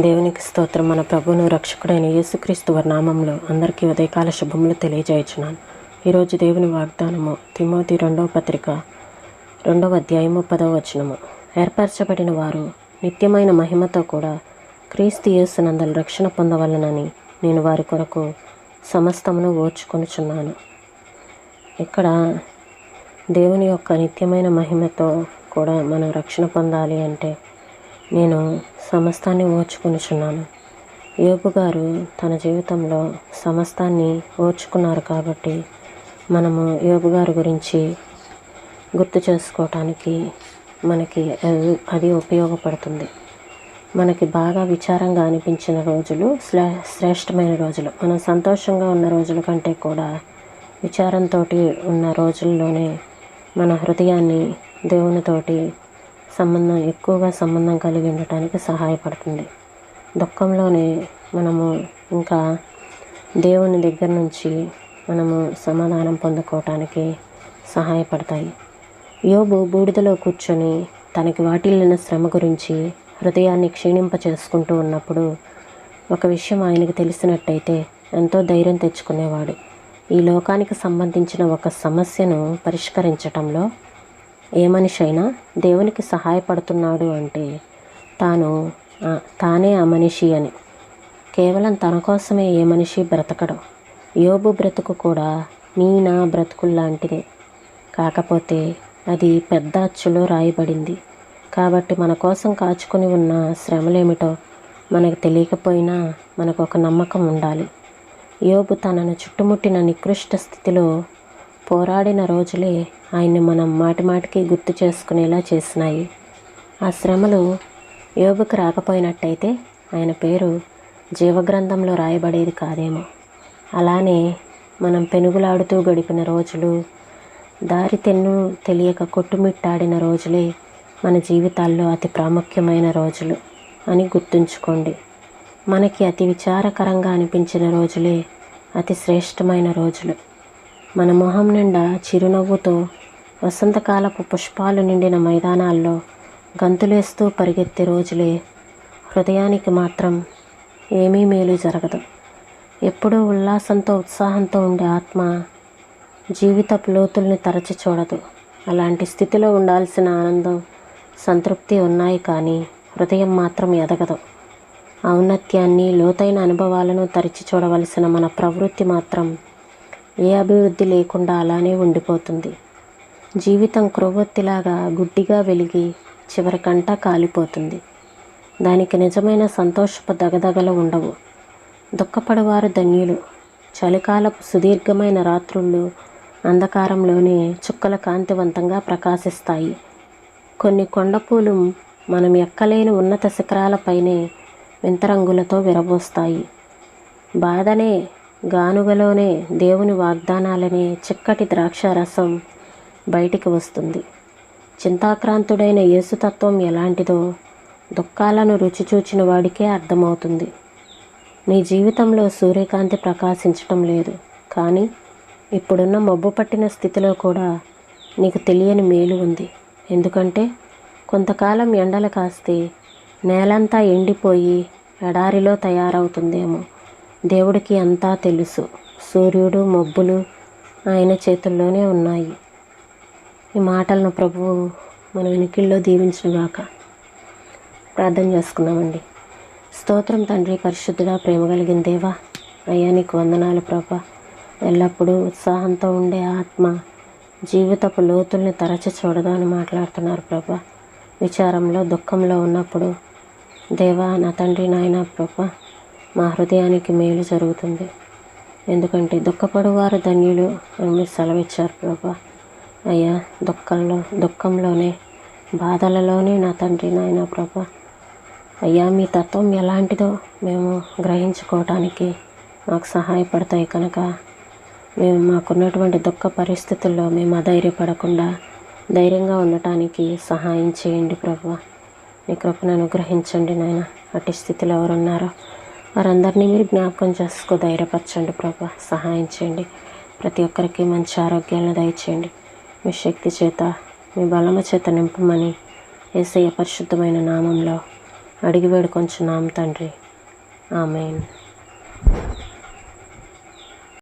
దేవునికి స్తోత్రం. మన ప్రభువును రక్షకుడైన యేసుక్రీస్తు వారి నామంలో అందరికీ ఉదయకాల శుభములు తెలియజేయచున్నాను. ఈరోజు దేవుని వాగ్దానము తిమోతి రెండవ పత్రిక రెండవ అధ్యాయము పదవ వచనము. ఏర్పరచబడిన వారు నిత్యమైన మహిమతో కూడా క్రీస్తు యేసునందల రక్షణ పొందవలనని నేను వారి కొరకు సమస్తమును ఓర్చుకొనుచున్నాను ఇక్కడ దేవుని యొక్క నిత్యమైన మహిమతో కూడా మనం రక్షణ పొందాలి అంటే నేను సమస్తాన్ని ఓర్చుకొనుచున్నాను. యోబు గారు తన జీవితంలో సమస్తాన్ని ఓర్చుకున్నారు కాబట్టి మనము యోబు గారి గురించి గుర్తు చేసుకోవటానికి మనకి అది అది ఉపయోగపడుతుంది. మనకి బాగా విచారంగా అనిపించిన రోజులు శ్రే శ్రేష్టమైన రోజులు మనం సంతోషంగా ఉన్న రోజుల కంటే కూడా విచారంతో ఉన్న రోజుల్లోనే మన హృదయాన్ని దేవునితోటి సంబంధం ఎక్కువగా సంబంధం కలిగి ఉండటానికి సహాయపడుతుంది. దుఃఖంలోనే మనము ఇంకా దేవుని దగ్గర నుంచి మనము సమాధానం పొందుకోవటానికి సహాయపడతాయి. యోబు బూడిదలో కూర్చొని తనకి వాటిల్లిన శ్రమ గురించి హృదయాన్ని క్షీణింప చేసుకుంటూ ఉన్నప్పుడు ఒక విషయం ఆయనకు తెలిసినట్టయితే ఎంతో ధైర్యం తెచ్చుకునేవాడు. ఈ లోకానికి సంబంధించిన ఒక సమస్యను పరిష్కరించటంలో ఏ మనిషి అయినా దేవునికి సహాయపడుతున్నాడు అంటే తాను తానే ఆ మనిషి అని. కేవలం తన కోసమే ఏ మనిషి బ్రతకడం. యోబు బ్రతుకు కూడా నీ నా బ్రతుకుల్లాంటిదే. కాకపోతే అది పెద్ద అచ్చులో రాయబడింది. కాబట్టి మన కోసం కాచుకొని ఉన్న శ్రమలేమిటో మనకు తెలియకపోయినా మనకు ఒక నమ్మకం ఉండాలి. యోబు తనను చుట్టుముట్టిన నికృష్ట స్థితిలో పోరాడిన రోజులే ఆయన్ని మనం మాటిమాటికి గుర్తు చేసుకునేలా చేసినాయి. ఆ శ్రమలు యోగుకు రాకపోయినట్టయితే ఆయన పేరు జీవగ్రంథంలో రాయబడేది కాదేమో. అలానే మనం పెనుగులాడుతూ గడిపిన రోజులు దారి తెన్ను తెలియక కొట్టుమిట్టాడిన రోజులే మన జీవితాల్లో అతి ప్రాముఖ్యమైన రోజులు అని గుర్తుంచుకోండి. మనకి అతి విచారకరంగా అనిపించిన రోజులే అతి శ్రేష్టమైన రోజులు. మన మొహం నిండా చిరునవ్వుతో వసంతకాలపు పుష్పాలు నిండిన మైదానాల్లో గంతులేస్తూ పరిగెత్తే రోజులే. హృదయానికి మాత్రం ఏమీ మేలు జరగదు. ఎప్పుడూ ఉల్లాసంతో ఉత్సాహంతో ఉండే ఆత్మ జీవితపు లోతుల్ని తరచి చూడదు. అలాంటి స్థితిలో ఉండాల్సిన ఆనందం సంతృప్తి ఉన్నాయి కానీ హృదయం మాత్రం ఎదగదు. ఔన్నత్యాన్ని లోతైన అనుభవాలను తరిచి చూడవలసిన మన ప్రవృత్తి మాత్రం ఏ అభివృద్ధి లేకుండా అలానే ఉండిపోతుంది. జీవితం క్రొవ్వొత్తిలాగా గుడ్డిగా వెలిగి చివరికంటా కాలిపోతుంది. దానికి నిజమైన సంతోషపు దగదగలు ఉండవు. దుఃఖపడవారు ధన్యులు. చలికాలపు సుదీర్ఘమైన రాత్రుళ్ళు అంధకారంలోనే చుక్కల కాంతివంతంగా ప్రకాశిస్తాయి. కొన్ని కొండపూలు మనం ఎక్కలేని ఉన్నత శిఖరాలపైనే వింత రంగులతో విరబోస్తాయి. బాధనే గానుగలోనే దేవుని వాగ్దానాలనే చిక్కటి ద్రాక్ష రసం బయటికి వస్తుంది. చింతాక్రాంతుడైన యేసుతత్వం ఎలాంటిదో దుఃఖాలను రుచి చూచిన వాడికే అర్థమవుతుంది. నీ జీవితంలో సూర్యకాంతి ప్రకాశించటం లేదు కానీ ఇప్పుడున్న మబ్బు పట్టిన స్థితిలో కూడా నీకు తెలియని మేలు ఉంది. ఎందుకంటే కొంతకాలం ఎండలు కాస్తే నేలంతా ఎండిపోయి ఎడారిలో తయారవుతుందేమో. దేవుడికి అంతా తెలుసు. సూర్యుడు మబ్బులు ఆయన చేతుల్లోనే ఉన్నాయి. ఈ మాటలను ప్రభువు మన వెనుకల్లో దీవించుగాక ప్రార్థన చేసుకున్నామండి స్తోత్రం తండ్రి పరిశుద్ధుడా ప్రేమ కలిగిన దేవా అయ్యా నీకు వందనాలు ప్రభా. ఎల్లప్పుడూ ఉత్సాహంతో ఉండే ఆత్మ జీవితపు లోతుల్ని తరచి చూడదా అని మాట్లాడుతున్నారు ప్రభా. విచారంలో దుఃఖంలో ఉన్నప్పుడు దేవా నా తండ్రి నాయన ప్రభా మా హృదయానికి మేలు జరుగుతుంది. ఎందుకంటే దుఃఖపడువారు ధన్యులు అని మీరు సెలవిచ్చారు ప్రభా. అయ్యా దుఃఖంలో దుఃఖంలోనే బాధలలోనే నా తండ్రి నాయన ప్రభా. అయ్యా మీ తత్వం ఎలాంటిదో మేము గ్రహించుకోవటానికి మాకు సహాయపడతాయి కనుక మేము మాకున్నటువంటి దుఃఖ పరిస్థితుల్లో మేము అధైర్యపడకుండా ధైర్యంగా ఉండటానికి సహాయం చేయండి ప్రభు. మీ కృపను అనుగ్రహించండి నాయన. అటు స్థితిలో ఎవరున్నారో వారందరినీ మీరు జ్ఞాపకం చేసుకో ధైర్యపరచండి ప్రభు. సహాయం చేయండి. ప్రతి ఒక్కరికి మంచి ఆరోగ్యాలను దయచేయండి. మీ శక్తి చేత మీ బలము చేత నింపమని ఏసయ్య పరిశుద్ధమైన నామంలో అడిగి వేడుకొంచున్నాం తండ్రి. ఆమెన్.